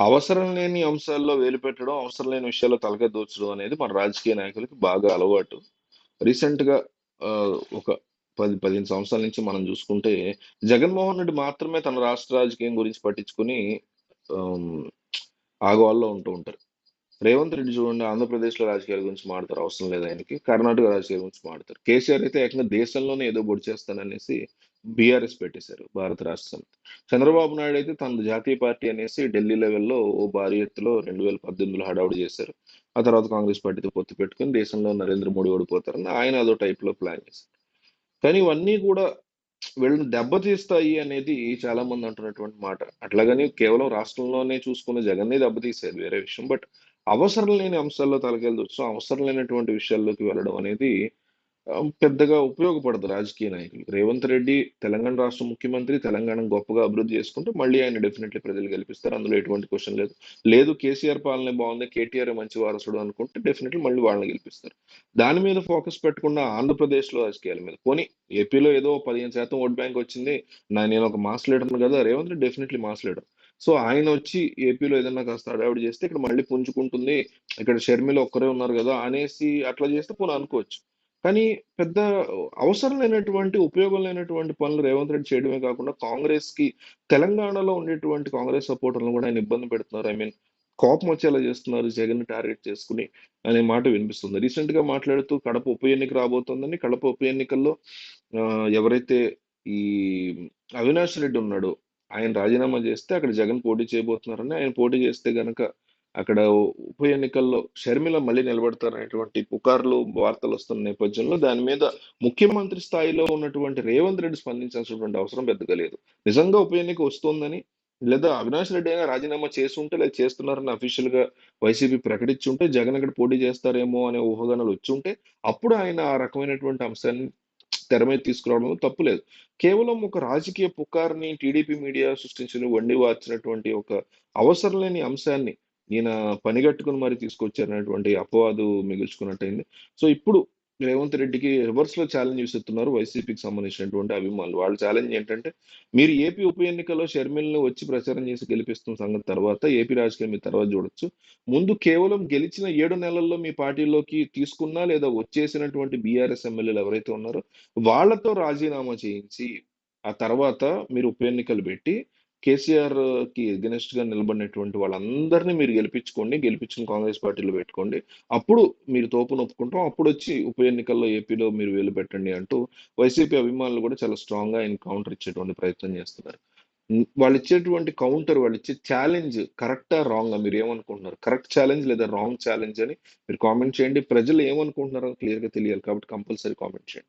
అవసరం లేని అంశాల్లో వేలు పెట్టడం, అవసరం లేని విషయాల్లో తలకాయ దోచడం అనేది మన రాజకీయ నాయకులకి బాగా అలవాటు. రీసెంట్‌గా ఒక 10, 15 సంవత్సరాల నుంచి మనం చూసుకుంటే, జగన్మోహన్ రెడ్డి మాత్రమే తన రాష్ట్ర రాజకీయం గురించి పట్టించుకొని ఆహ్, ఆగవాల్లో ఉంటూ ఉంటారు. రేవంత్ రెడ్డి చూడండి ఆంధ్రప్రదేశ్‌లో రాజకీయాల గురించి మాడతారు అవసరం లేదు ఆయనకి. కర్ణాటక రాజకీయాల గురించి మాడతారు కేసీఆర్ అయితే ఏకంగా దేశంలోనే ఏదో పొడి చేస్తాననేసి బీఆర్ఎస్ పెట్టేశారు భారత రాష్ట్ర సమితి. చంద్రబాబు నాయుడు అయితే తన జాతీయ పార్టీ అనేసి ఢిల్లీ లెవెల్‌లో ఓ భారీ ఎత్తులో 2018లో హడావుడి చేశారు. ఆ తర్వాత కాంగ్రెస్ పార్టీతో పొత్తు పెట్టుకొని దేశంలో నరేంద్ర మోడీ ఓడిపోతారని ఆయన అదో టైప్‌లో ప్లాన్ చేశారు. కానీ ఇవన్నీ కూడా వీళ్ళని దెబ్బతీస్తాయి అనేది చాలా మంది అంటున్నటువంటి మాట. అట్లాగని కేవలం రాష్ట్రంలోనే చూసుకున్న జగన్‌నే దెబ్బతీసేది వేరే విషయం. బట్ అవసరం లేని అంశాల్లో తలకాయలు అవసరం లేనటువంటి విషయాల్లోకి వెళ్ళడం అనేది పెద్దగా ఉపయోగపడదు రాజకీయ నాయకులు రేవంత్ రెడ్డి తెలంగాణ రాష్ట్ర ముఖ్యమంత్రి. తెలంగాణ గొప్పగా అభివృద్ధి చేసుకుంటే మళ్ళీ ఆయన డెఫినెట్‌లీ ప్రజలు గెలిపిస్తారు. అందులో ఎటువంటి క్వశ్చన్ లేదు. లేదు కేసీఆర్ పాలనే బాగుంది. కేటీఆర్ మంచి వారసుడు అనుకుంటే డెఫినెట్‌లీ మళ్ళీ వాళ్ళని గెలిపిస్తారు. దాని మీద ఫోకస్ పెట్టకుండా ఆంధ్రప్రదేశ్‌లో రాజకీయాల మీద పోనీ ఏపీలో ఏదో 15% ఓట్ బ్యాంక్ వచ్చింది. నా ఒక మాస్ లీడర్ను కదా! Revanth Reddy definitely mass leader. So, ఆయనొచ్చి ఏపీలో ఏదైనా కాస్త హడావిడి చేస్తే ఇక్కడ మళ్ళీ పుంజుకుంటుంది. ఇక్కడ షర్మిల ఒక్కరే ఉన్నారు కదా అనేసి అట్లా చేస్తే పోనీ అనుకోవచ్చు. కానీ పెద్ద అవసరం లేనటువంటి, ఉపయోగం లేనటువంటి పనులు రేవంత్ రెడ్డి చేయడమే కాకుండా కాంగ్రెస్కి తెలంగాణలో ఉండేటువంటి కాంగ్రెస్ సపోర్టర్‌లను కూడా ఆయన ఇబ్బంది పెడుతున్నారు. ఐ మీన్ కోపం వచ్చేలా చేస్తున్నారు జగన్ టార్గెట్ చేసుకుని అనే మాట వినిపిస్తుంది. రీసెంట్గా మాట్లాడుతూ కడప ఉప ఎన్నిక రాబోతోందని, కడప ఉప ఎన్నికల్లో ఎవరైతే ఈ అవినాష్ రెడ్డి ఉన్నాడో ఆయన రాజీనామా చేస్తే అక్కడ జగన్ పోటీ చేయబోతున్నారని, ఆయన పోటీ చేస్తే గనక అక్కడ ఉప ఎన్నికల్లో షర్మిల మళ్ళీ నిలబడతారనేటువంటి పుకార్లు, వార్తలొస్తున్న నేపథ్యంలో దాని మీద ముఖ్యమంత్రి స్థాయిలో ఉన్నటువంటి రేవంత్ రెడ్డి స్పందించాల్సినటువంటి అవసరం పెద్దగా లేదు. నిజంగా ఉప ఎన్నిక వస్తోందని లేదా అవినాష్ రెడ్డి అయినా రాజీనామా చేస్తుంటే లేదా చేస్తున్నారని అఫీషియల్‌గా వైసీపీ ప్రకటించుంటే జగన్ అక్కడ పోటీ చేస్తారేమో అనే ఊహాగానాలు వచ్చుంటే అప్పుడు ఆయన ఆ రకమైనటువంటి అంశాన్ని తెర మీద తీసుకురావడంలో తప్పు లేదు. కేవలం ఒక రాజకీయ పుకార్ని టీడీపీ మీడియా సృష్టించిన వండి వార్చినటువంటి ఒక అవసరం లేని అంశాన్ని ఈయన పనిగట్టుకుని మరి తీసుకొచ్చారనేటువంటి అపవాదు మిగుల్చుకున్నట్టయింది. సో, ఇప్పుడు రేవంత్ రెడ్డికి రివర్స్‌లో ఛాలెంజ్ విసురుతున్నారు వైసీపీకి సంబంధించినటువంటి అభిమానులు. వాళ్ళ ఛాలెంజ్ ఏంటంటే మీరు ఏపీ ఉప ఎన్నికలో షర్మిల్ని వచ్చి ప్రచారం చేసి గెలిపిస్తున్న సంగతి తర్వాత ఏపీ రాజకీయం మీ తర్వాత చూడొచ్చు. ముందు కేవలం గెలిచిన ఏడు నెలల్లో మీ పార్టీలోకి తీసుకున్న లేదా వచ్చేసినటువంటి బీఆర్ఎస్ ఎమ్మెల్యేలు ఎవరైతే ఉన్నారో వాళ్ళతో రాజీనామా చేయించి, ఆ తర్వాత మీరు ఉప ఎన్నికలు పెట్టి కేసీఆర్ కేసీఆర్‌కి ఎగనెస్ట్‌గా నిలబడినటువంటి వాళ్ళందరిని మీరు గెలిపించుకోండి. గెలిపించిన కాంగ్రెస్ పార్టీలో పెట్టుకోండి. అప్పుడు మీరు తోపు నొప్పుకుంటాం అప్పుడు వచ్చి ఉప ఎన్నికల్లో ఏపీలో మీరు వేలు పెట్టండి అంటూ వైసీపీ అభిమానులు కూడా చాలా స్ట్రాంగ్‌గా గా కౌంటర్ ఇచ్చేటువంటి ప్రయత్నం చేస్తున్నారు. వాళ్ళు ఇచ్చేటువంటి కౌంటర్ వాళ్ళు ఇచ్చే ఛాలెంజ్ కరెక్టా? మీరు ఏమనుకుంటున్నారు కరెక్ట్ ఛాలెంజ్ లేదా రాంగ్ ఛాలెంజ్ అని మీరు కామెంట్ చేయండి. ప్రజలు ఏమనుకుంటున్నారో క్లియర్‌గా తెలియాలి కాబట్టి కంపల్సరీ కామెంట్ చేయండి.